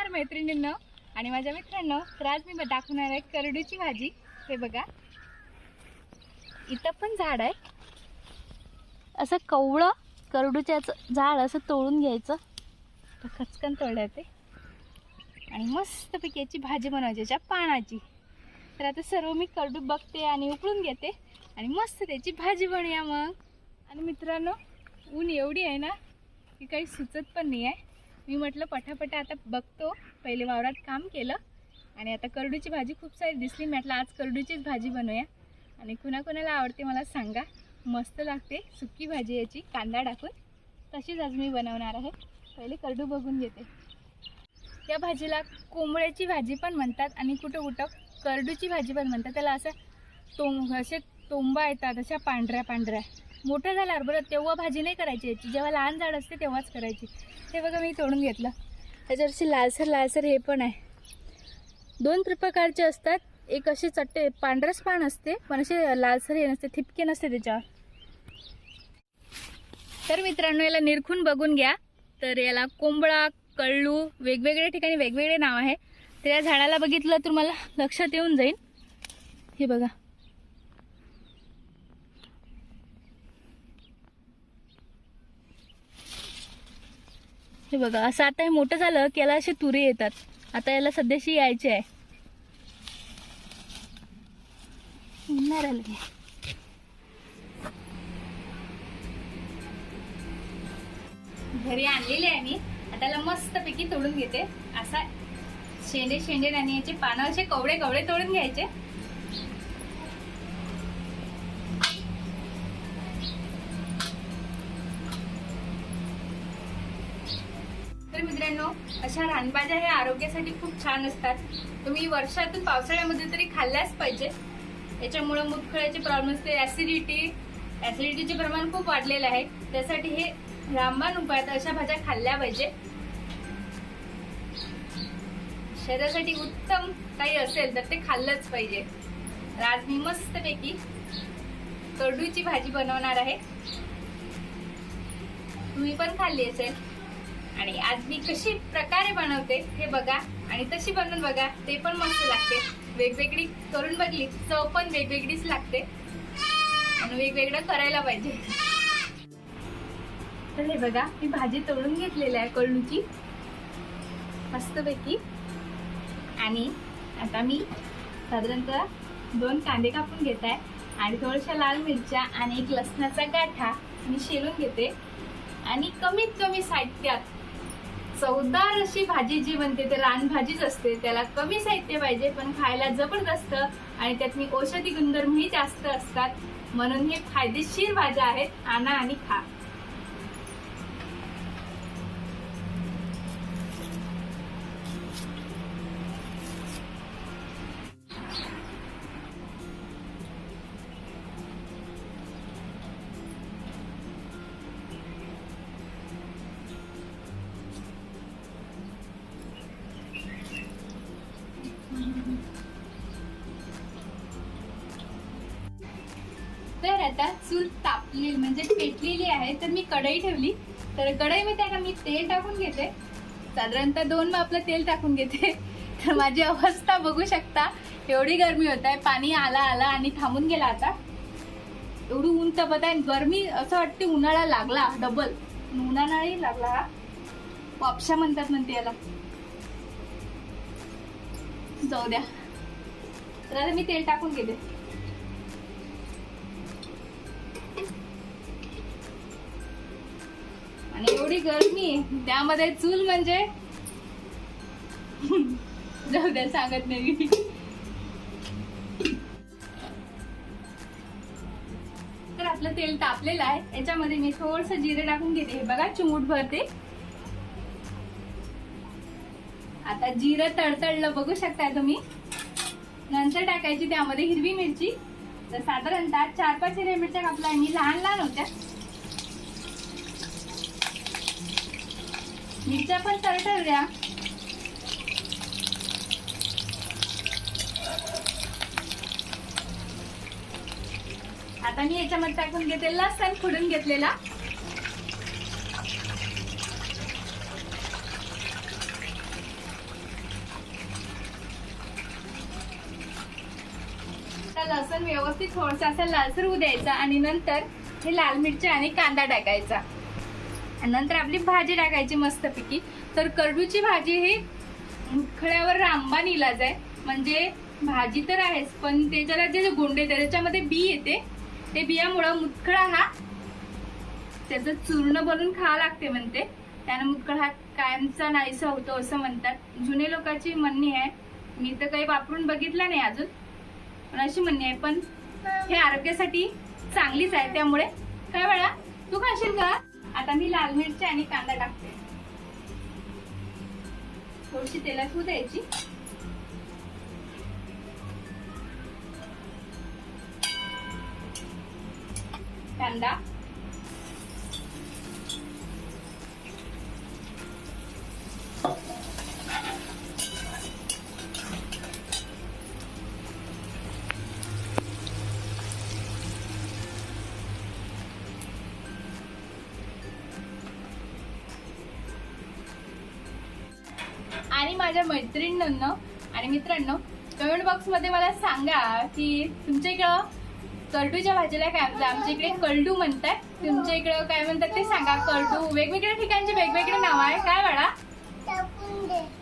नमस्कार मैत्रिणींनो आणि माझ्या मित्रांनो तर आज मी दाखवणार आहे करडूची भाजी. हे बघा. इथं पण झाड आहे. असं कवळं करडूच्याचं झाड असं तोडून घ्यायचं. तर खचकन तोडलं ते. आणि मस्तपैकी याची भाजी बनवायची याच्या पानाची. तर आता सर्व मी करडू बघते आणि उकळून घेते. आणि मस्त त्याची भाजी बनवूया मग. आणि मित्रांनो ऊन एवढी आहे ना की काही सुचत पण नाही आहे. मी म्हटलं पटापटा आता बघतो. पहिले वावरात काम केलं आणि आता करडूची भाजी खूप सारी दिसली. म्हटलं आज करडूचीच भाजी बनवूया. आणि कुणाकुणाला आवडते मला सांगा. मस्त लागते सुकी भाजी याची कांदा टाकून. तशीच आज मी बनवणार आहे. पहिले करडू बघून घेते. या भाजीला कोंबड्याची भाजी पण म्हणतात आणि कुठं कुठं करडूची भाजी पण म्हणतात. त्याला असं तोंब असे तोंबा येतात अशा पांढऱ्या पांढऱ्या. मोठं झाल्यावर बरं तेव्हा भाजी नाही करायची याची. जेव्हा लहान झाड असते तेव्हाच करायची. हे बघा मी तोडून घेतलं. त्याच्यावरची लालसर लालसर हे पण आहे. दोन प्रकारचे असतात. एक असे चट्टे पांढरस पान असते पण असे लालसर हे नसते थिपके नसते त्याच्यावर. तर मित्रांनो याला निरखून बघून घ्या. तर याला कोंबडा कळलू वेगवेगळ्या ठिकाणी वेगवेगळे नाव आहे. तर या झाडाला बघितलं तर मला लक्षात येऊन जाईल. हे बघा. हे बघा असं आता हे मोठं झालं की याला असे तुरे येतात. आता याला सध्याशी यायचे आहे. घरी आणलेले आहे मी. आता मस्त पैकी तोडून घेते. असा शेंडे शेंडे आणि याचे पानं असे कवडे कवडे तोडून घ्यायचे. तर मित्रांनो अशा रानभाज्या ह्या आरोग्यासाठी खूप छान असतात. तुम्ही वर्षातून पावसाळ्यामध्ये तरी खाल्ल्याच पाहिजे. याच्यामुळं मुतखळ्याचे प्रॉब्लेम असते ऍसिडिटी ऍसिडिटीचे प्रमाण खूप वाढलेलं आहे. त्यासाठी हे रामबाण उपायात अशा भाज्या खाल्ल्या पाहिजे. शरीरासाठी उत्तम काही असेल तर ते खाल्लंच पाहिजे. राज आज मी मस्तपैकी कडूची भाजी बनवणार आहे. तुम्ही पण खाल्ली असेल. आणि आज मी कशी प्रकारे बनवते हे बघा. आणि तशी बनवून बघा ते पण मस्त लागते. वेगवेगळी करून बघली चव पण वेगवेगळीच लागते. आणि वेगवेगळं करायला पाहिजे. तर हे बघा मी भाजी तळून घेतलेली आहे कळूची मस्तपैकी. आणि आता मी साधारणतः दोन कांदे कापून घेत आहे आणि थोड्याशा लाल मिरच्या आणि एक लसणाचा गाठा मी शिरून घेते. आणि कमीत कमी साहित्यात चवदार अशी भाजी जी म्हणते ते लहान भाजीच असते. त्याला कमी साहित्य पाहिजे पण खायला जबरदस्त आणि त्यातनी औषधी गुणधर्मही जास्त असतात. म्हणून हे फायदेशीर भाज्या आहेत आणा आणि खा. आता चूल तापली म्हणजे पेटलेली आहे तर मी कढई ठेवली. तर कढईमध्ये आता मी तेल टाकून घेते. साधारणतः दोन मापलं तेल टाकून घेते. तर माझी अवस्था बघू शकता. एवढी गरमी होत आहे. पाणी आला आला आणि थांबून गेला आता. एवढी ऊन तपत आहे. गरमी असं वाटते उन्हाळा लागला डबल उन्हाळाही लागला. हा वापशा म्हणतात म्हणते याला. जाऊ द्या. तर आता मी तेल टाकून घेते. आणि एवढी गरमी त्यामध्ये चूल म्हणजे? जाऊ द्या सांगत नाही तर आपलं तेल तापलेलं आहे. याच्यामध्ये मी थोडस जिरे टाकून घेते. हे बघा चिमूट भरते. आता जिरं तडतडलं बघू शकताय तुम्ही. नंतर टाकायची त्यामध्ये हिरवी मिरची. तर साधारणतः चार पाच हिरव्या मिरच्या कापल्या. मी लहान लहान होत्या. मिरच्या पण तळतळल्या आता मी याच्यामध्ये टाकून घेते लसण खुडून घेतलेला. लसण व्यवस्थित थोडसा असा लालसर द्यायचा आणि नंतर हे लाल मिरच्या आणि कांदा टाकायचा. आणि नंतर आपली भाजी टाकायची मस्तपैकी. तर करडूची भाजी ही मुतखड्यावर रामबाण इलाज आहे. म्हणजे भाजी तर आहेच पण त्याच्याला जे गोंडे येते त्याच्यामध्ये बी येते. ते बियामुळं मुतखळा हा त्याचं चूर्ण बनून खावं लागते म्हणते. त्यानं मुतखळा हा कायमचा नाहीसा होतो असं म्हणतात. जुने लोकांची म्हणणी आहे. मी तर काही वापरून बघितलं नाही अजून. पण अशी म्हणणी आहे पण हे आरोग्यासाठी चांगलीच आहे. त्यामुळे काय वेळा तू खाशील का? आता मी लाल मिरची आणि कांदा टाकते. थोडीशी तेलात होऊ द्यायची. कांदा. आणि माझ्या मैत्रिणींनो आणि मित्रांनो कमेंट बॉक्समध्ये मला सांगा की तुमच्या इकडं करडूच्या भाजीला काय म्हणतात? आमच्या इकडे कलडू म्हणतात. तुमच्या इकडं काय म्हणतात ते सांगा. करडू वेगवेगळ्या ठिकाणचे वेगवेगळे नाव आहे. काय बाळा?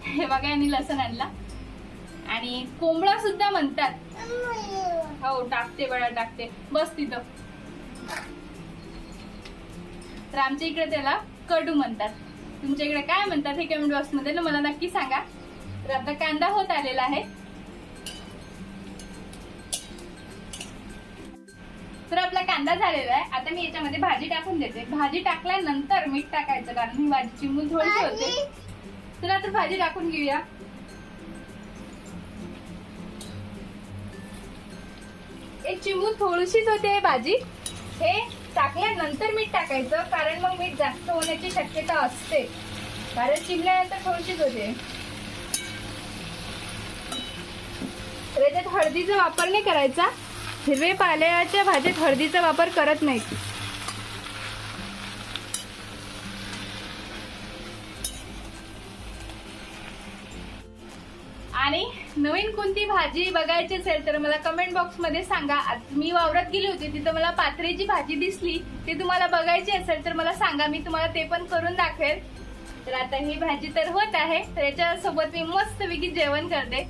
हे बघा यांनी लसण आणला. आणि कोंबडा सुद्धा म्हणतात. हो टाकते बळा टाकते. बस तिथं. तर आमच्या इकडे त्याला कडू म्हणतात. तुमच्या इकडे काय म्हणतात हे कमेंट बॉक्समध्ये? ना मला नक्की सांगा. तर आता कांदा होत आलेला आहे. तर आपला कांदा झालेला आहे. आता मी याच्यामध्ये भाजी टाकून देते. भाजी टाकल्यानंतर मीठ टाकायचं कारण ही भाजी? चिमून थोडीशी होते तर आता भाजी टाकून घेऊया. एक चिमून थोडीशीच होते ही भाजी. हे टाकल्यानंतर मीठ टाकायचं कारण मग मीठ जास्त होण्याची शक्यता असते. कारण चिमल्यानंतर थोडीशीच होते त्याच्यात हळदीचा वापर नाही करायचा. हिरवे पाल्याच्या भाजीत हळदीचा वापर करत नाही आणि नवीन कोणती भाजी बघायची असेल तर मला कमेंट बॉक्समध्ये सांगा. आज मी वावरात गेली होती तिथं मला पात्रेची भाजी दिसली ती तुम्हाला बघायची असेल तर मला सांगा मी तुम्हाला ते पण करून दाखवेल. तर आता ही भाजी तर होत आहे तर याच्यासोबत मी मस्तपैकी जेवण करते.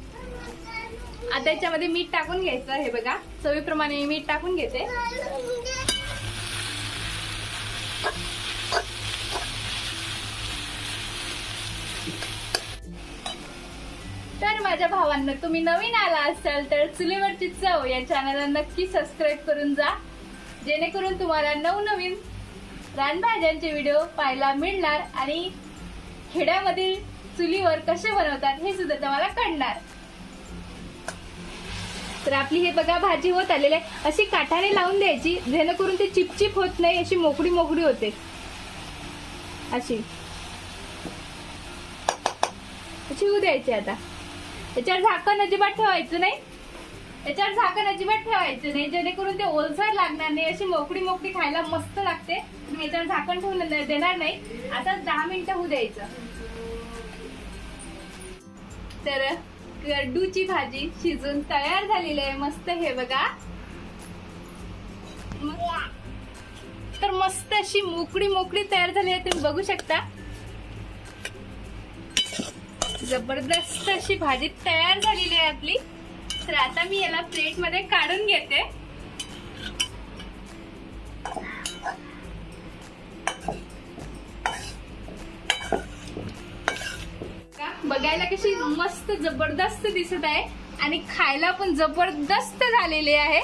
आता याच्यामध्ये मीठ टाकून घ्यायचं हे बघा. चवीप्रमाणे मी मीठ टाकून घेते. तर माझ्या भावांना तुम्ही नवीन आला असाल तर चुलीवरची चव या चॅनलला नक्की सबस्क्राईब करून जा. जेणेकरून तुम्हाला नवनवीन रानभाज्यांचे व्हिडिओ पाहायला मिळणार आणि खेड्यामधील चुलीवर कसे बनवतात हे सुद्धा तुम्हाला कळणार. तर आपली हे बघा भाजी होत आलेली आहे. अशी काठाने लावून द्यायची जेणेकरून ते चिपचिप होत नाही अशी मोकळी मोकळी होते. अशी. अशी होऊ द्यायची आता. याच्यावर झाकण अजिबात ठेवायचं नाही. याच्यावर झाकण अजिबात ठेवायचं नाही. जेणेकरून ते ओलसर लागणार नाही. अशी मोकळी मोकळी खायला मस्त लागते. तुम्ही याच्यावर झाकण ठेवून देणार नाही. आता दहा मिनिटं होऊ द्यायचं. तर गड्डूची भाजी शिजून तयार झालेली आहे. मस्त हे बघा. तर मस्त अशी मोकळी मोकळी तयार झाली आहे. तुम्ही बघू शकता. जबरदस्त अशी भाजी तयार झालेली आहे आपली. तर आता मी याला प्लेटमध्ये काढून घेते. का? बघायला कशी मस्त जबरदस्त दिसत आहे आणि खायला पण जबरदस्त झालेली आहे.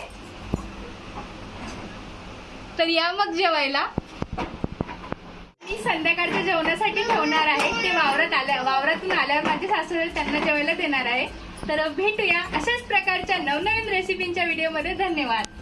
तर या मग जेवायला. संध्याकाळच्या जेवणासाठी ठेवणार आहे. ते वावरात आल्या वावरातून आल्यावर माझे सासूबाई त्यांना जेवायला देणार आहे. तर भेटूया अशाच प्रकारच्या नवनवीन रेसिपींच्या व्हिडिओमध्ये धन्यवाद.